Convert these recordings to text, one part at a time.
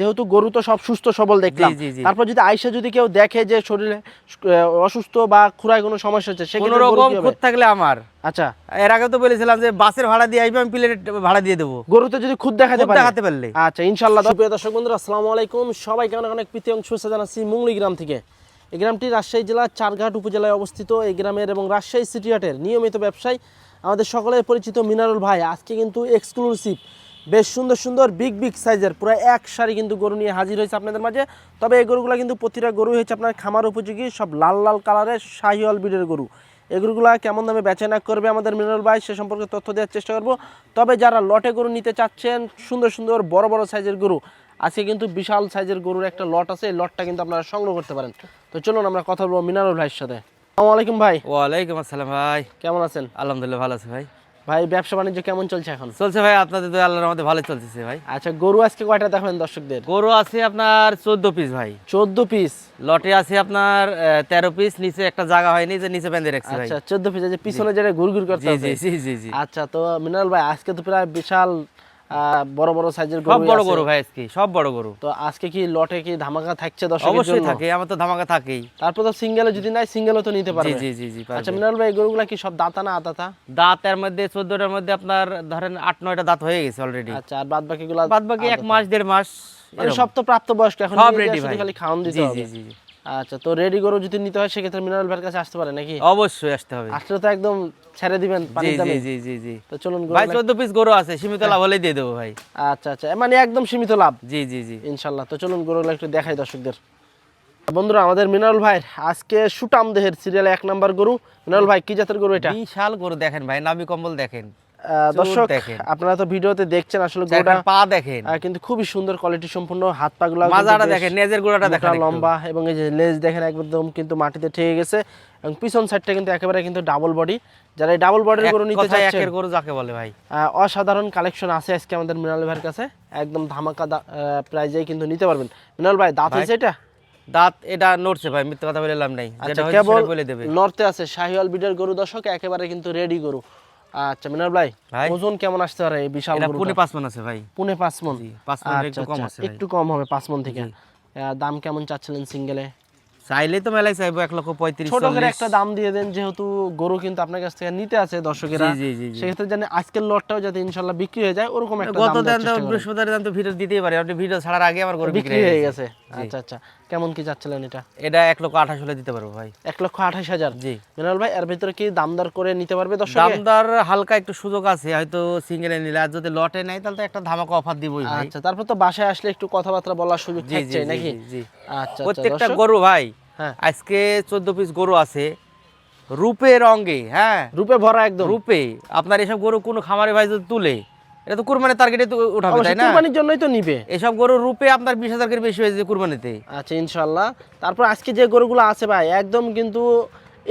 যেহেতু গরু তো সব সুস্থ সবল দেখলাম। তারপর যদি আইসা যদি কেউ দেখে যে শরীরে অসুস্থ বা খুরায় কোনো সমস্যা হচ্ছে কোন গরু রকম খুঁত থাকলে আমার। আচ্ছা। এর আগে তো বলেছিলাম যে বাসের ভাড়া দিয়ে আসবে আমি প্লেনের ভাড়া দিয়ে দেবো। গরুতে যদি খুদ দেখাতে পারে। দেখাতে পারলে। আচ্ছা ইনশাল্লাহ সুপ্রিয় দর্শক বন্ধুরা আসসালামু আলাইকুম। সবাইকে অনেক অনেক প্রীতি শুভেচ্ছা জানাচ্ছি মুংলি গ্রাম থেকে। এই গ্রামটি রাজশাহী জেলার চারঘাট উপজেলায় অবস্থিত। এই গ্রামের এবং রাজশাহী সিটি হাটের নিয়মিত ব্যবসায়ী আমাদের সকলের পরিচিত মিনারুল ভাই। আজকে কিন্তু এক্সক্লুসিভ বেশ সুন্দর সুন্দর বিগ বিগ সাইজের পুরো এক সারি কিন্তু গরু নিয়ে হাজির হয়েছে আপনাদের মাঝে। তবে এই গরুগুলো কিন্তু প্রতিটা গরু হয়েছে আপনার খামার উপযোগী সব লাল লাল কালারের শাহিওয়াল বিডের গরু। এগুলোগুলা কেমন দামে বেচাকেনা করবে আমাদের মিনারল ভাই সে সম্পর্কে তথ্য দেওয়ার চেষ্টা করব। তবে যারা লটে গরু নিতে চাচ্ছেন সুন্দর সুন্দর বড় বড় সাইজের গরু আজকে কিন্তু বিশাল সাইজের গরুর একটা লট আছে এই লটটা কিন্তু আপনারা সংগ্রহ করতে পারেন। তো চলুন আমরা কথা বলব মিনারুল ভাইয়ের সাথে। আসসালামু আলাইকুম ভাই। ওয়ালাইকুম আসসালাম ভাই। কেমন আছেন? আলহামদুলিল্লাহ ভালো আছে ভাই। ভাই ব্যবসা বাণিজ্য কেমন চলছে এখন? চলছে ভাই আপনাদের তো আল্লাহর মধ্যে ভালো চলতেছে ভাই। আচ্ছা গরু আজকে কয়টা দেখবেন দর্শকদের? গরু আছে আপনার চোদ্দ পিস ভাই। চোদ্দ পিস লটে আছে আপনার তেরো পিস নিচে একটা জায়গা হয়নি যে নিচে বেঁধে রাখছে ভাই। আচ্ছা চোদ্দ পিস আছে পিছনে যেটা ঘুরঘুর করতে জি আছে জি জি জি জি। আচ্ছা তো মিনাল ভাই আজকে তো প্রায় বিশাল বড় বড় সাইজের গরু সব বড় গরু ভাই আজকে সব বড় গরু। তো আজকে কি লটে কি ধামাকা থাকছে দর্শকের অবশ্যই থাকে আমার তো ধামাকা থাকেই। তারপর তো সিঙ্গেলে যদি নাই সিঙ্গেলও তো নিতে পারবে। জি জি জি। আচ্ছা মিনারল ভাই গরুগুলা কি সব দাতা না আতাতা? দাঁতের মধ্যে চোদ্দটার মধ্যে আপনার ধরেন আট নয়টা দাঁত হয়ে গেছে অলরেডি আচ্ছা আর বাদ বাকি গুলা বাদ বাকি এক মাস দেড় মাস মানে সব তো প্রাপ্ত বয়স্ক এখন খালি খাওয়ান দিতে হবে জি জি জি। আচ্ছা তো রেডি গরু যদি নিতে হয় সেক্ষেত্রে মিনারল ভাইয়ের কাছে আসতে পারে নাকি? অবশ্যই আসতে হবে। আসলে তো একদম ছেড়ে দিবেন জি জি দামে। জি জি জি। তো চলুন ভাই গরুগুলা- চোদ্দ পিস গরু আছে সীমিত লাভ হলেই দিয়ে দেবো ভাই। আচ্ছা আচ্ছা মানে একদম সীমিত লাভ। জি জি জি। ইনশাল্লাহ তো চলুন গরুগুলো একটু দেখাই দর্শকদের। বন্ধুরা আমাদের মিনারুল ভাই আজকে সুটাম দেহের সিরিয়ালে এক নাম্বার গরু। মিনারুল ভাই কি জাতের গরু এটা? বিশাল গরু দেখেন ভাই নামি কম্বল দেখেন। দর্শক আপনারা তো ভিডিওতে দেখছেন আসলে পা দেখেন। কিন্তু খুবই সুন্দর কোয়ালিটি সম্পূর্ণ হাত পা গুলা মাজাটা দেখেন নেজের গোড়াটা দেখেন লম্বা এবং এই যে লেজ দেখেন একদম কিন্তু মাটিতে ঠেকে গেছে এবং পিছন সাইডটা কিন্তু একেবারে কিন্তু ডাবল বডি যারা এই ডাবল বডির গরু নিতে একের গরু যাকে বলে ভাই। অসাধারণ কালেকশন আছে আজকে আমাদের মিনাল ভাইয়ের কাছে। একদম ধামাকা প্রাইজে কিন্তু নিতে পারবেন। মিনাল ভাই দাঁত হয়েছে এটা? দাঁত এটা নড়ছে ভাই মিথ্যে কথা বলে লাভ নাই। যেটা আচ্ছা বলে দেবে। নর্তে আছে শাহিওয়াল বিডের গরু দর্শক একেবারে কিন্তু রেডি গরু। আচ্ছা মিনাল ভাই। ওজন কেমন আসতে পারে এই বিশাল গরু পুনে পাঁচ মন আছে ভাই। পুনে পাঁচ মন? পাঁচ মনের আচ্ছা, একটু কম আচ্ছা, আছে একটু কম হবে পাঁচ মন থেকে। দাম কেমন চাচ্ছিলেন সিঙ্গেলে? চাইলে তো মেলায় চাইব এক লক্ষ পঁয়ত্রিশ ছোট করে একটা দাম দিয়ে দেন যেহেতু গরু কিন্তু আপনার কাছ থেকে নিতে আছে দর্শকেরা। সেক্ষেত্রে জানি আজকের লটটাও যাতে ইনশাল্লাহ বিক্রি হয়ে যায় ওরকম একটা গত দিন তো বৃহস্পতিবার দিন তো ভিডিও দিতেই পারি আপনি ভিডিও ছাড়ার আগে আমার গরু বিক্রি হয়ে গেছে। আচ্ছা আচ্ছা। কেমন কি চাচ্ছিলেন এটা? এটা এক লক্ষ আঠাশ হলে দিতে পারব ভাই। এক লক্ষ আঠাশ হাজার? জি। মিনাল ভাই এর ভিতরে কি দাম দর করে নিতে পারবে দর্শক? দামদার হালকা একটু সুযোগ আছে হয়তো সিঙ্গেলে নিলে। আর যদি লটে নেয় তাহলে তো একটা ধামাকা অফার দিবই ভাই। আচ্ছা তারপর তো বাসায় আসলে একটু কথাবার্তা বলার সুযোগ জি জি থাকছে নাকি? জি, আচ্ছা আচ্ছা প্রত্যেকটা গরু ভাই হ্যাঁ। আজকে চোদ্দ পিস গরু আছে। রূপে রঙে হ্যাঁ। রূপে ভরা একদম। রূপে। আপনার এসব গরু কোনো খামারে ভাই যদি তুলে এটা তো কুরবানির টার্গেটে তো উঠাবে তাই না? কুরবানির জন্যই তো নিবে। এসব গরু রূপে আপনার বিশ হাজার করে বেশি হয়েছে কুরবানিতে। আচ্ছা তারপর আজকে যে গরুগুলো আছে ভাই একদম কিন্তু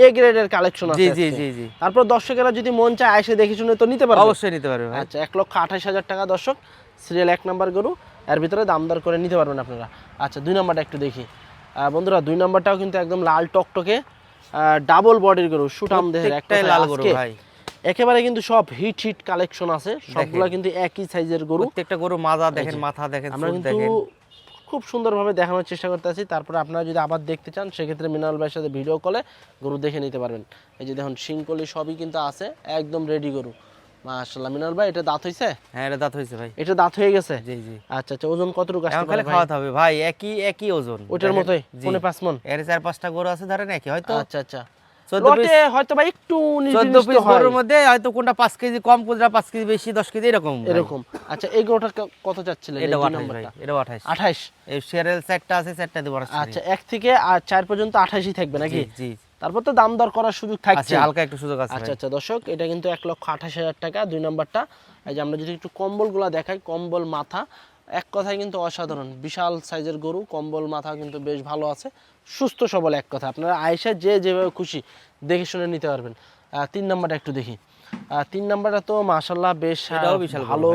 এ গ্রেডের কালেকশন আছে জি জি জি তারপর দর্শকেরা যদি মন চায় এসে দেখে শুনে তো নিতে পারবে। অবশ্যই নিতে পারবে আচ্ছা এক লক্ষ আঠাশ হাজার টাকা দর্শক সিরিয়াল এক নাম্বার গরু। এর ভিতরে দাম দর করে নিতে পারবেন আপনারা। আচ্ছা দুই নাম্বারটা একটু দেখি। বন্ধুরা দুই নাম্বারটাও কিন্তু একদম লাল টকটকে ডাবল বডির গরু সুটাম দেহের। একটাই লাল গরু ভাই। একেবারে কিন্তু সব হিট হিট কালেকশন আছে। সবগুলা কিন্তু একই সাইজের গরু। প্রত্যেকটা গরু মাজা দেখেন মাথা দেখেন আমরা কিন্তু খুব সুন্দরভাবে দেখানোর চেষ্টা করতেছি। তারপরে আপনারা যদি আবার দেখতে চান সেক্ষেত্রে মিনাল ভাইয়ের সাথে ভিডিও কলে গরু দেখে নিতে পারবেন। এই যে দেখুন শিংকলি সবই কিন্তু আছে একদম রেডি গরু। মাশাল্লাহ মিনাল ভাই এটা দাঁত হইছে? হ্যাঁ এটা দাঁত ভাই। এটা দাঁত হয়ে গেছে? জি জি। আচ্ছা আচ্ছা ওজন কতটুকু ভাই? খাওয়াতে হবে। ভাই একই একই ওজন। দেখেন, মতোই। পাঁচ মন এর চার পাঁচটা গরু আছে ধরেন একই হয়তো আচ্ছা আচ্ছা। লটে হয়তো বা একটু চোদ্দ পিস গরুর মধ্যে হয়তো কোনটা পাঁচ কেজি কম কোনটা পাঁচ কেজি বেশি দশ কেজি এরকম এরকম। আচ্ছা এই গরুটার কত চাচ্ছিলেন? এই আঠাশ ভাই আঠাশ। আঠাশ? এই শেয়ারের চারটা আছে চারটা দেবো আচ্ছা এক থেকে আর চার পর্যন্ত আঠাশই থাকবে নাকি? জি। তারপর তো দাম দর করার সুযোগ থাকছে। হালকা একটু সুযোগ আছে আচ্ছা আচ্ছা দর্শক এটা কিন্তু এক লক্ষ আঠাশ হাজার টাকা দুই নাম্বারটা। এই যে আমরা যদি একটু কম্বলগুলো দেখাই কম্বল মাথা এক কথায় কিন্তু অসাধারণ। বিশাল সাইজের গরু কম্বল মাথা কিন্তু বেশ ভালো আছে। সুস্থ সবল এক কথা আপনারা আয়সা যে যেভাবে খুশি দেখে শুনে নিতে পারবেন। তিন নাম্বারটা একটু দেখি। তিন নাম্বারটা তো মাশাল্লাহ বেশ বিশাল ভালো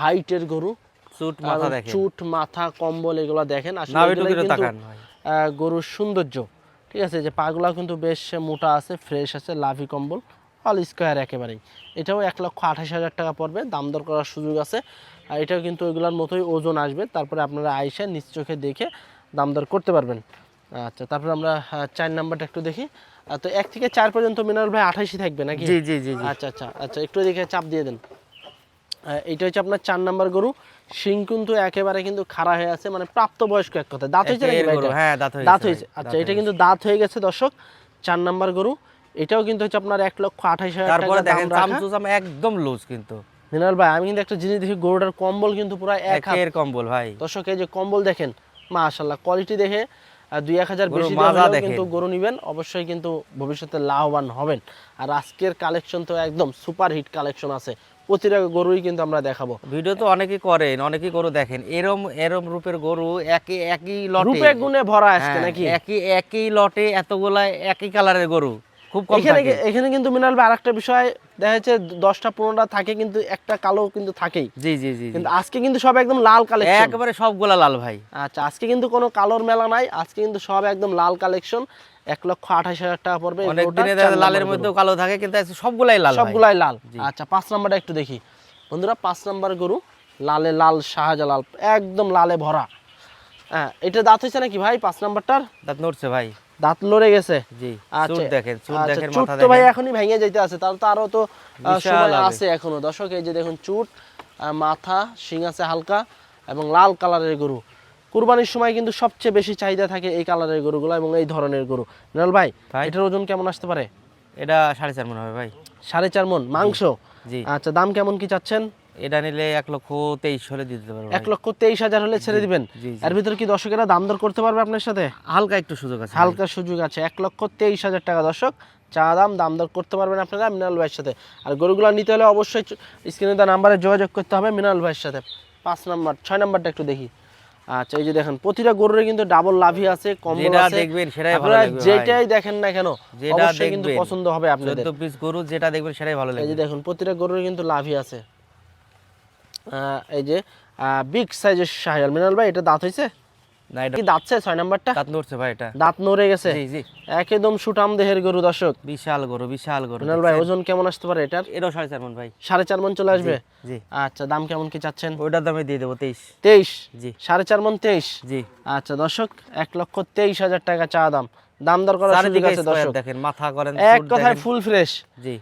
হাইটের গরু। চুট মাথা দেখেন। চুট মাথা কম্বল এগুলো দেখেন। গরুর সৌন্দর্য। ঠিক আছে যে পাগুলা কিন্তু বেশ মোটা আছে ফ্রেশ আছে লাভি কম্বল। অল স্কোয়ার একেবারেই। এটাও এক লক্ষ আঠাশ হাজার টাকা পড়বে দাম দর করার সুযোগ আছে। আর এটাও কিন্তু ওইগুলোর মতোই ওজন আসবে তারপরে আপনারা আইসে নিজ চোখে দেখে দাম দর করতে পারবেন। আচ্ছা তারপরে আমরা চার নাম্বারটা একটু দেখি। তো এক থেকে চার পর্যন্ত মিনার ভাই আঠাশই থাকবে নাকি? জি জি জি আচ্ছা আচ্ছা আচ্ছা একটু এদিকে চাপ দিয়ে দেন। এটা হচ্ছে আপনার চার নাম্বার গরু। শিং কিন্তু একেবারে কিন্তু খাড়া হয়ে আছে মানে প্রাপ্তবয়স্ক এক কথা। দাঁত হয়েছে নাকি? হ্যাঁ, দাঁত হয়ে হয়েছে। আচ্ছা এটা কিন্তু দাঁত হয়ে গেছে দর্শক। চার নাম্বার গরু। এটাও কিন্তু হচ্ছে আপনার এক লক্ষ আঠাশ হাজার তারপরে দেখেন চামচুচাম একদম লুজ কিন্তু। মিনাল ভাই আমি কিন্তু একটা জিনিস দেখি গরুটার কম্বল কিন্তু পুরো এক একের কম্বল ভাই। দর্শক এই যে কম্বল দেখেন মাশাল্লাহ কোয়ালিটি দেখে দুই এক হাজার বেশি মাজা দেখেন। কিন্তু গরু নিবেন অবশ্যই কিন্তু ভবিষ্যতে লাভবান হবেন। আর আজকের কালেকশন তো একদম সুপার হিট কালেকশন আছে। প্রতিটা গরুই কিন্তু আমরা দেখাবো। ভিডিও তো অনেকেই করেন অনেকেই গরু দেখেন। এরম এরম রূপের গরু একই একই লটে। রূপে গুণে ভরা আজকে হ্যাঁ, নাকি? একই একই লটে এতগুলা একই কালারের গরু। খুব কম এখানে থাকে। এখানে কিন্তু মিনাল ভাই আরেকটা বিষয় দেখা যাচ্ছে দশটা পনেরোটা থাকে কিন্তু একটা কালো কিন্তু থাকেই। জি জি জি। কিন্তু আজকে কিন্তু সব একদম লাল কালেকশন একবারে সবগুলা লাল ভাই। আচ্ছা আজকে কিন্তু কোনো কালোর মেলা নাই আজকে কিন্তু সব একদম লাল কালেকশন এক লক্ষ আঠাশ হাজার টাকা পড়বে অনেক দিনে লালের। মধ্যেও কালো থাকে কিন্তু সবগুলাই লাল। সবগুলাই লাল। আচ্ছা পাঁচ নাম্বারটা একটু দেখি। বন্ধুরা পাঁচ নাম্বার গরু লালে লাল শাহজালাল একদম লালে ভরা। হ্যাঁ এটা দাঁত হয়েছে নাকি ভাই পাঁচ নাম্বারটার? দাঁত নড়ছে ভাই। দাঁত লড়ে গেছে। জি আচ্ছা চুট দেখেন চুট আচ্ছা, দেখেন মাথা তো ভাই দেখেন। এখনই ভেঙে যাইতে আছে তাহলে তো আরও তো সময় আছে এখনও। দর্শক এই যে দেখুন চুট মাথা শিং আছে হালকা এবং লাল কালারের গরু। কুরবানির সময় কিন্তু সবচেয়ে বেশি চাহিদা থাকে এই কালারের গরুগুলো এবং এই ধরনের গরু। ভাই ভাই। এটার ওজন কেমন আসতে পারে? এটা সাড়ে চার মন হবে ভাই। সাড়ে চার মন মাংস? জি। আচ্ছা দাম কেমন কি চাচ্ছেন? এটা নিলে এক লক্ষ তেইশ হলে দিতে পারব এক লক্ষ তেইশ হাজার হলে ছেড়ে দিবেন। এর ভিতরে কি দর্শকেরা দাম দর করতে পারবে আপনার সাথে? হালকা একটু সুযোগ আছে হালকা সুযোগ আছে। এক লক্ষ তেইশ হাজার টাকা দর্শক চা দাম দাম দর করতে পারবেন আপনারা মিনাল ভাইয়ের সাথে। আর গরুগুলো নিতে হলে অবশ্যই স্ক্রিনে দেওয়া নাম্বারে যোগাযোগ করতে হবে মিনাল ভাইয়ের সাথে। পাঁচ নাম্বার ছয় নাম্বারটা একটু দেখি। আচ্ছা এই যে দেখেন প্রতিটা গরুরে কিন্তু ডাবল লাভি আছে কম্বল আছে। দেখবেন সেটাই ভালো লাগবে যেটাই দেখেন না কেন যেটা কিন্তু পছন্দ হবে আপনাদের। চোদ্দ পিস গরু যেটা দেখবেন সেটাই ভালো লাগে এই যে দেখুন প্রতিটা গরুর কিন্তু লাভই আছে। এই যে বিগ সাইজের শাহিয়াল মিনাল ভাই এটা দাঁত হয়েছে না এটা কি দাঁতছে ছয় নাম্বারটা? দাঁত নড়ছে ভাই এটা। দাঁত নড়ে গেছে? জি জি। একদম সুটাম দেহের গরু দর্শক। বিশাল গরু বিশাল গরু মিনাল ভাই ওজন কেমন আসতে পারে এটার? এটাও সাড়ে চার মন ভাই। সাড়ে চার মন চলে আসবে? জি। আচ্ছা দাম কেমন কি চাচ্ছেন? ওইটার দামে দিয়ে দেবো তেইশ। তেইশ? জি। সাড়ে চার মন তেইশ? জি। আচ্ছা দর্শক এক লক্ষ তেইশ হাজার টাকা চা দাম। দাম দর করার সুযোগ আছে দর্শক। দেখেন মাথা করেন এক কথায় ফুল ফ্রেশ জি।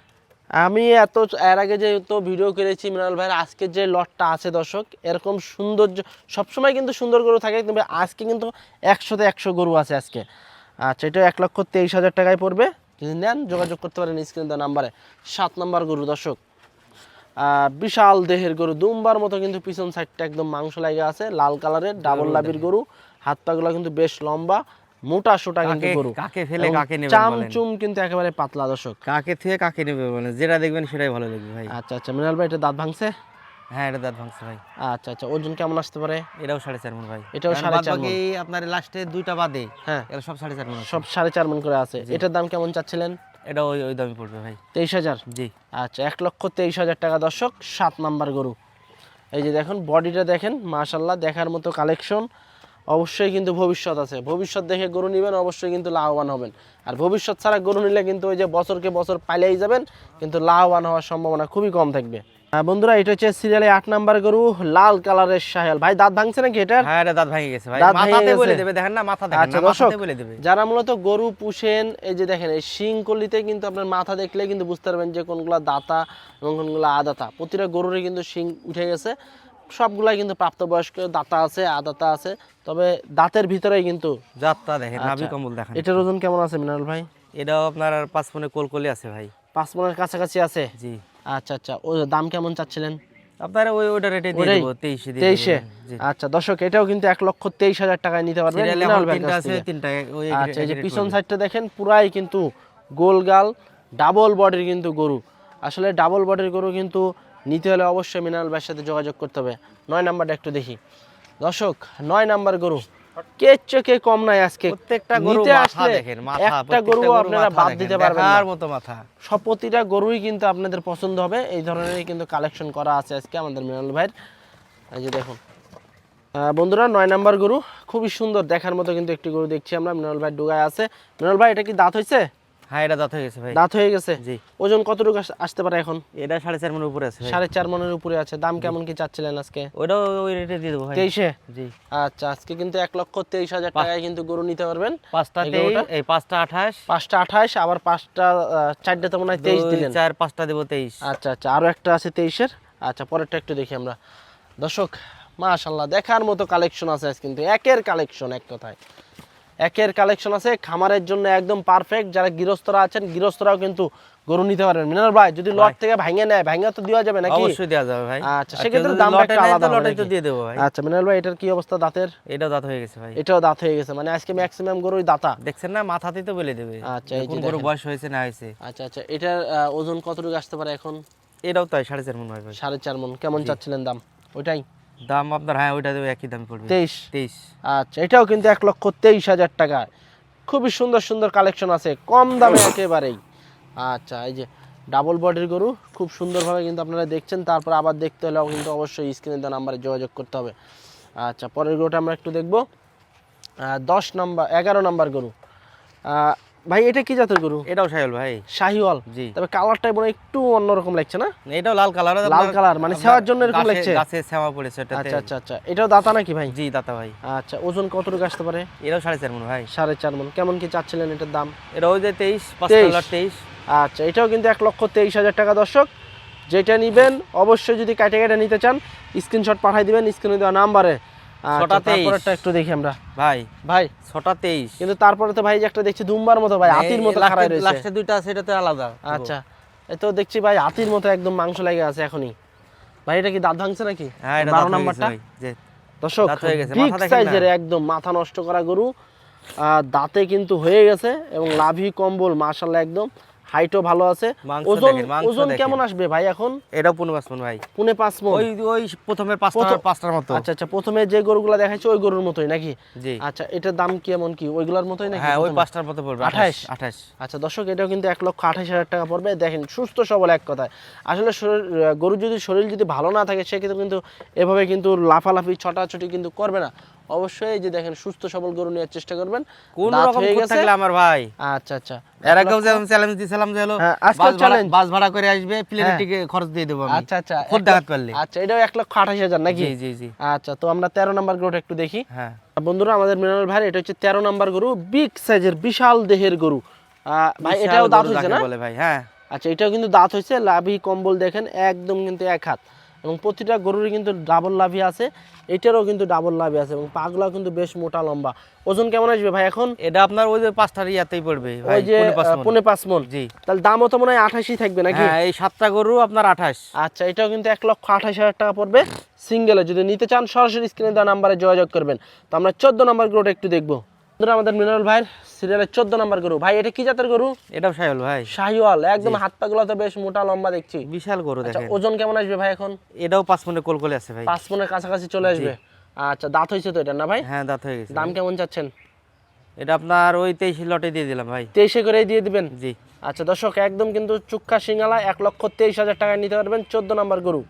আমি এত এর আগে যে তো ভিডিও করেছি মৃণাল ভাইয়ের আজকের যে লটটা আছে দর্শক এরকম সৌন্দর্য সবসময় কিন্তু সুন্দর গরু থাকে তবে আজকে কিন্তু একশোতে একশো গরু আছে আজকে। আচ্ছা এটা এক লক্ষ তেইশ হাজার টাকায় পড়বে। যদি নেন যোগাযোগ করতে পারেন স্ক্রিন দেওয়া নাম্বারে। সাত নাম্বার গরু দর্শক। বিশাল দেহের গরু দুম্বার মতো কিন্তু পিছন সাইডটা একদম মাংস লাগে আছে লাল কালারের ডাবল লাভির গরু। হাত পাগুলো কিন্তু বেশ লম্বা। মোটা সোটা কিন্তু গরু। কাকে ফেলে কাকে নেবেন চাম চুম কিন্তু একেবারে পাতলা দর্শক। কাকে থেকে কাকে নেবে মানে যেটা দেখবেন সেটাই ভালো লাগবে ভাই। আচ্ছা আচ্ছা মৃণাল ভাই এটা দাঁত ভাঙছে? হ্যাঁ এটা দাঁত ভাঙছে ভাই। আচ্ছা আচ্ছা ওজন কেমন আসতে পারে? এটাও সাড়ে চার মন ভাই। এটাও সাড়ে চার বাদবাকি আপনার লাস্টে দুইটা বাদে হ্যাঁ। এগুলো সব সাড়ে চার মন সব সাড়ে চার মন করে আছে। এটার দাম কেমন চাচ্ছিলেন? এটা ওই ওই দামই পড়বে ভাই। তেইশ হাজার? জি। আচ্ছা এক লক্ষ তেইশ হাজার টাকা দর্শক সাত নাম্বার গরু। এই যে দেখুন বডিটা দেখেন মাশাল্লাহ দেখার মতো কালেকশন অবশ্যই কিন্তু ভবিষ্যৎ আছে। ভবিষ্যৎ দেখে গরু নেবেন অবশ্যই কিন্তু লাভবান হবেন। আর ভবিষ্যৎ ছাড়া গরু নিলে কিন্তু ওই যে বছরকে বছর পাইলেই যাবেন কিন্তু লাভবান হওয়ার সম্ভাবনা খুবই কম থাকবে। বন্ধুরা এটা হচ্ছে সিরিয়ালে আট নাম্বার গরু লাল কালারের সাহেল ভাই দাঁত ভাঙছে নাকি হ্যাঁ এটা দাঁত ভেঙে গেছে ভাই। মাথাতে বলে দেবে দেখেন না মাথা দেখেন আচ্ছা না দর্শক মাথাতে বলে দেবে। যারা মূলত গরু পুষেন এই যে দেখেন এই শিং কলিতে কিন্তু আপনার মাথা দেখলে কিন্তু বুঝতে পারবেন যে কোনগুলা দাতা এবং কোনগুলা আদাতা। প্রতিটা গরুরই কিন্তু শিং উঠে গেছে। সবগুলাই কিন্তু প্রাপ্তবয়স্ক দাতা আছে আদাতা আছে তবে দাঁতের ভিতরেই কিন্তু জাতটা দেখেন নাভি আচ্ছা। কম্বল দেখেন। এটার ওজন কেমন আছে মিনাল ভাই? এটাও আপনার আর পাঁচ মনে কোলকলি আছে ভাই। পাঁচ মনের কাছাকাছি আছে? জি। আচ্ছা আচ্ছা। ও দাম কেমন চাচ্ছিলেন? আপনার ওই ওইটা রেটে দিয়ে? দেবো তেইশে দিয়ে তেইশে? দেবো। জি। আচ্ছা দর্শক এটাও কিন্তু এক লক্ষ তেইশ হাজার টাকায় নিতে পারবেন মিনাল তিনটা আছে তিনটা ওই আচ্ছা এই যে পিছন সাইডটা দেখেন পুরাই কিন্তু গোলগাল ডাবল বডির কিন্তু গরু। আসলে ডাবল বডির গরু কিন্তু নিতে হলে অবশ্যই মিনারেল ভাইয়ের সাথে যোগাযোগ করতে হবে। নয় নাম্বারটা একটু দেখি। দর্শক নয় নাম্বার গরু। কে চোখে কম নাই আজকে। প্রত্যেকটা গরু মাথা দেখেন মাথা একটা গরু আপনারা বাদ দিতে পারবেন না। দেখার মতো মাথা। সব প্রতিটা গরুই কিন্তু আপনাদের পছন্দ হবে। এই ধরনের কিন্তু কালেকশন করা আছে আজকে আমাদের মিনাল ভাইয়ের। এই যে দেখুন। বন্ধুরা নয় নাম্বার গরু। খুবই সুন্দর দেখার মতো কিন্তু একটি গরু দেখছি আমরা। মিনাল ভাই ডুগায় আছে। মিনাল ভাই এটা কি দাঁত হয়েছে? হ্যাঁ এটা দাঁত হয়ে গেছে ভাই। দাঁত হয়ে গেছে? জি। ওজন কতটুকু আসতে পারে এখন? এটা সাড়ে চার মনের উপরে আছে সাড়ে চার মনের উপরে আছে। দাম কেমন কি চাচ্ছিলেন আজকে? ওই রেটে দিয়ে দেবো ভাই। তেইশে? জি। আচ্ছা আজকে কিন্তু এক লক্ষ তেইশ হাজার টাকায় কিন্তু গরু নিতে পারবেন। পাঁচটা এই পাঁচটা আঠাশ। পাঁচটা আঠাশ আবার পাঁচটা চারটে তো মনে হয় তেইশ দিলেন। চার পাঁচটা দেবো তেইশ। আচ্ছা আচ্ছা আরও একটা আছে তেইশের? আচ্ছা পরেরটা একটু দেখি আমরা। দর্শক মাশাল্লাহ দেখার মতো কালেকশন আছে আজ কিন্তু। একের কালেকশন এক কথায়। একের কালেকশন আছে খামারের জন্য একদম পারফেক্ট যারা গৃহস্থরা আছেন গৃহস্থরাও কিন্তু গরু নিতে পারবেন। মিনার ভাই যদি লট থেকে ভাঙে নেয় ভাঙে তো দেওয়া যাবে নাকি? অবশ্যই দেওয়া যাবে ভাই। আচ্ছা, সেক্ষেত্রে যদি একটু আলাদা লটে তো দিয়ে দেবো ভাই। আচ্ছা মিনার ভাই এটার কি অবস্থা দাঁতের? এটাও দাঁত হয়ে গেছে ভাই। এটাও দাঁত হয়ে গেছে মানে আজকে ম্যাক্সিমাম গরুই দাঁতা। দেখছেন না মাথাতেই তো বলে দেবে আচ্ছা, এই যে গরু বয়স হয়েছে না হয়েছে। আচ্ছা আচ্ছা এটার ওজন কতটুকু আসতে পারে এখন? এটাও তাই সাড়ে চার মন ভাই। সাড়ে চার মন কেমন চাচ্ছিলেন দাম? ওইটাই। দাম আপনার হ্যাঁ ওইটা দেবে একই দাম পড়বে। তেইশ? তেইশ। আচ্ছা এটাও কিন্তু এক লক্ষ তেইশ হাজার টাকা। খুবই সুন্দর সুন্দর কালেকশন আছে কম দামে একেবারেই। আচ্ছা এই যে ডাবল বডির গরু খুব সুন্দরভাবে কিন্তু আপনারা দেখছেন। তারপর আবার দেখতে হলেও কিন্তু অবশ্যই স্ক্রিনে দেওয়া নাম্বারে যোগাযোগ করতে হবে। আচ্ছা পরের গরুটা আমরা একটু দেখব। দশ নাম্বার এগারো নাম্বার গরু। ভাই এটা কি জাতের গরু? এটাও সাইল ভাই। শাহিওয়াল? জি। তবে কালারটাই মনে একটু অন্যরকম লাগছে না? এটাও লাল কালার লাল কালার মানে সেওয়ার জন্য এরকম লাগছে? গাছে সেবা পড়েছে এটাতে। আচ্ছা আচ্ছা আচ্ছা। এটাও দাতা নাকি ভাই? জি দাতা ভাই। আচ্ছা ওজন কতটুকু আসতে পারে? এটাও সাড়ে চার মন ভাই। সাড়ে চার মন। কেমন কি চাচ্ছিলেন এটার দাম? এটা ওই যে তেইশ পাঁচ তেইশ। আচ্ছা এটাও কিন্তু এক লক্ষ তেইশ হাজার টাকা দর্শক। যেটা নিবেন অবশ্যই যদি কাটে কাটে নিতে চান স্ক্রিনশট পাঠিয়ে দিবেন স্ক্রিনে দেওয়া নাম্বারে। তারপরেরটা একটু দেখি আমরা। ভাই ভাই ছটা তেইশ। কিন্তু তারপরে তো ভাই একটা দেখছি দুম্বার মতো ভাই হাতির মতো খাড়াই রয়েছে। লাস্টে দুইটা আছে এটা তো আলাদা। আচ্ছা এই তো দেখছি ভাই হাতির মতো একদম মাংস লেগে আছে এখনই। ভাই এটা কি দাঁত ভাঙছে নাকি? হ্যাঁ এটা বারো দাঁত গেছে নাম্বারটা দর্শক গেছে, মাথা সাইজের একদম মাথা নষ্ট করা গরু। আহ, দাঁতে কিন্তু হয়ে গেছে এবং লাভি কম্বল মাশাল্লাহ একদম। হাইটও ভালো আছে। ওজন ওজন কেমন আসবে ভাই এখন? এটাও পনেরো পাঁচ মন ভাই। পুনে পাঁচ মন। ওই ওই প্রথমে পাঁচটা পাঁচটার মতো। আচ্ছা আচ্ছা প্রথমে যে গরুগুলো দেখাচ্ছে ওই গরুর মতোই নাকি? জি। আচ্ছা এটার দাম কেমন কি? ওইগুলোর মতোই নাকি হ্যাঁ ওই? পাঁচটার মতো পড়বে আঠাশ? আঠাশ? আচ্ছা দর্শক এটাও কিন্তু এক লক্ষ আঠাশ হাজার টাকা পড়বে। দেখেন সুস্থ সবল এক কথায়। আসলে গরুর যদি শরীর যদি ভালো না থাকে সে কিন্তু এভাবে কিন্তু লাফালাফি ছটাছটি কিন্তু করবে না। অবশ্যই এই যে দেখেন সুস্থ সবল গরু নেওয়ার চেষ্টা করবেন। কোন রকম খুঁত থাকলে আমার ভাই। আচ্ছা আচ্ছা। এর আগেও যে চ্যালেঞ্জ দিয়েছিলাম যে হলো হ্যাঁ, বাস ভাড়া- বাস ভাড়া করে আসবে হ্যাঁ। টিকে খরচ দিয়ে দেবো আমি। আচ্ছা আচ্ছা। খুদ আচ্ছা এটাও এক লক্ষ আঠাশ হাজার নাকি? জি জি জি। আচ্ছা তো আমরা তেরো নাম্বার গরুটা একটু দেখি। হ্যাঁ। বন্ধুরা আমাদের মিনারেল ভাই এটা হচ্ছে তেরো নাম্বার গরু বিগ সাইজের বিশাল দেহের গরু। ভাই এটাও দাঁত হয়েছে না? বলে ভাই হ্যাঁ। আচ্ছা এটাও কিন্তু দাঁত হয়েছে লাভি কম্বল দেখেন একদম কিন্তু এক হাত। এবং প্রতিটা গরুরই কিন্তু ডাবল লাভি আছে। এটারও কিন্তু ডাবল লাভে আছে এবং পাগুলা কিন্তু বেশ মোটা লম্বা। ওজন কেমন আসবে ভাই এখন? এটা আপনার ওই যে পাঁচটার ইয়াতেই পড়বে ওই যে পৌনে পাঁচ মন জি। তাহলে দামও তো মনে হয় আঠাশই থাকবে নাকি? হ্যাঁ এই সাতটা গরু আপনার আঠাশ। আচ্ছা এটাও কিন্তু এক লক্ষ আঠাশ হাজার টাকা পড়বে সিঙ্গেলে যদি নিতে চান সরাসরি স্ক্রিনে দেওয়া নাম্বারে যোগাযোগ করবেন। তো আমরা চোদ্দ নাম্বার গরুটা একটু দেখব। বন্ধুরা, আমাদের মিনারেল ভাইয়ের সিরিয়ালের চোদ্দ নাম্বার গরু। ভাই এটা কি জাতের গরু? এটাও সাইল ভাই। শাহিওয়াল একদম হাত পাগুলো তো বেশ মোটা লম্বা দেখছি। বিশাল গরু আচ্ছা দেখেন। ওজন কেমন আসবে ভাই এখন? এটাও পাঁচ মনে কোলকলে আছে ভাই। পাঁচ মনের কাছাকাছি চলে আসবে। আচ্ছা দাঁত হয়েছে তো এটা না ভাই? হ্যাঁ দাঁত হয়ে গেছে। দাম কেমন চাচ্ছেন? এটা আপনার ওই তেইশ লটে দিয়ে দিলাম ভাই। তেইশে করে দিয়ে দিবেন? জি। আচ্ছা দর্শক একদম কিন্তু চুক্কা সিঙ্গালা এক লক্ষ তেইশ হাজার টাকায় নিতে পারবেন চোদ্দ নাম্বার গরু।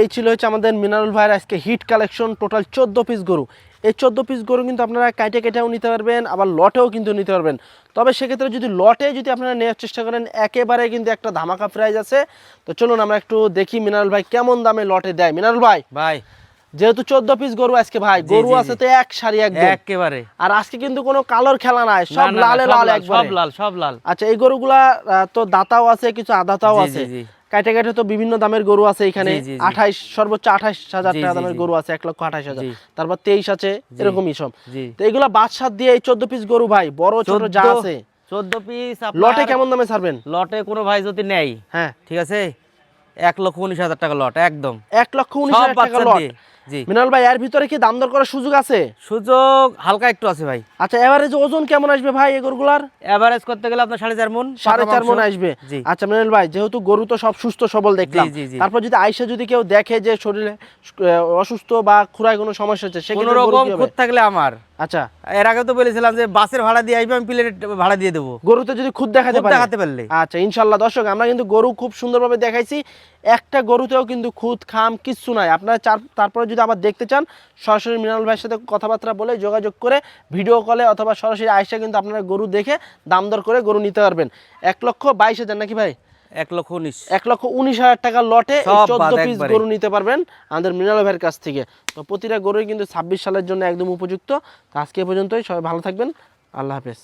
এই ছিল হচ্ছে আমাদের মিনারেল ভাইয়ের আজকে হিট কালেকশন টোটাল চোদ্দ পিস গরু। এই চোদ্দ পিস গরু কিন্তু আপনারা কাইটে কেটেও নিতে পারবেন আবার লটেও কিন্তু নিতে পারবেন। তবে সেক্ষেত্রে যদি লটে যদি আপনারা নেওয়ার চেষ্টা করেন একেবারে কিন্তু একটা ধামাকা প্রাইজ আছে। তো চলুন আমরা একটু দেখি মিনারেল ভাই কেমন দামে লটে দেয়। মিনারেল ভাই ভাই। যেহেতু চোদ্দ পিস গরু আজকে ভাই গরু আছে তো এক সারি একেবারে। আর আজকে কিন্তু কোনো কালোর খেলা নাই সব লালে লাল সব লাল সব লাল। আচ্ছা এই গরুগুলা তো দাতাও আছে কিছু আদাতাও আছে। কাটে কাটে তো বিভিন্ন দামের গরু আছে এখানে। আঠাইশ সর্বোচ্চ আঠাইশ হাজার টাকা দামের গরু আছে এক লক্ষ আঠাইশ হাজার। তারপর তেইশ আছে এরকমই সব। তো এগুলা বাদশাহ দিয়ে এই চোদ্দ পিস গরু ভাই বড় ছোট যা আছে। চোদ্দ পিস লটে কেমন দামে ছাড়বেন? লটে কোনো ভাই যদি নেয় হ্যাঁ। ঠিক আছে? এক লক্ষ উনিশ হাজার টাকা লট একদম। এক লক্ষ উনিশ হাজার টাকা লট। মিনাল ভাই এর ভিতরে কি দাম দর করার সুযোগ আছে? সুযোগ হালকা একটু আছে ভাই। আচ্ছা এভারেজ ওজন কেমন আসবে ভাই এই গরুগুলার? এভারেজ করতে গেলে আপনার সাড়ে চার মন সাড়ে চার মন। আসবে। আচ্ছা মিনাল ভাই যেহেতু গরু তো সব সুস্থ সবল দেখলাম। তারপর যদি আইসা যদি কেউ দেখে যে শরীরে অসুস্থ বা খুরায় কোনো সমস্যা হচ্ছে কোন সেক্ষেত্রে গরু রকম খুঁত থাকলে আমার। আচ্ছা। এর আগে তো বলেছিলাম যে বাসের ভাড়া দিয়ে আসবে আমি প্লেনের ভাড়া দিয়ে দেবো। গরুতে যদি খুদ দেখাতে পারে? দেখাতে পারলে। আচ্ছা ইনশাল্লাহ দর্শক আমরা কিন্তু গরু খুব সুন্দরভাবে দেখাইছি। একটা গরুতেও কিন্তু খুদ খাম কিচ্ছু নাই। আপনারা চার তারপরে যদি আবার দেখতে চান সরাসরি মৃণাল ভাইয়ের সাথে কথাবার্তা বলে যোগাযোগ করে ভিডিও কলে অথবা সরাসরি আইসা কিন্তু আপনারা গরু দেখে দাম দর করে গরু নিতে পারবেন। এক লক্ষ বাইশ হাজার নাকি ভাই? এক লক্ষ উনিশ। এক লক্ষ উনিশ হাজার টাকা লটে চোদ্দ পিস গরু নিতে পারবেন আমাদের মৃণাল ভাইয়ের কাছ থেকে। তো প্রতিটা গরুই কিন্তু ছাব্বিশ সালের জন্য একদম উপযুক্ত। আজকে পর্যন্তই সবাই ভালো থাকবেন। আল্লাহ হাফেজ।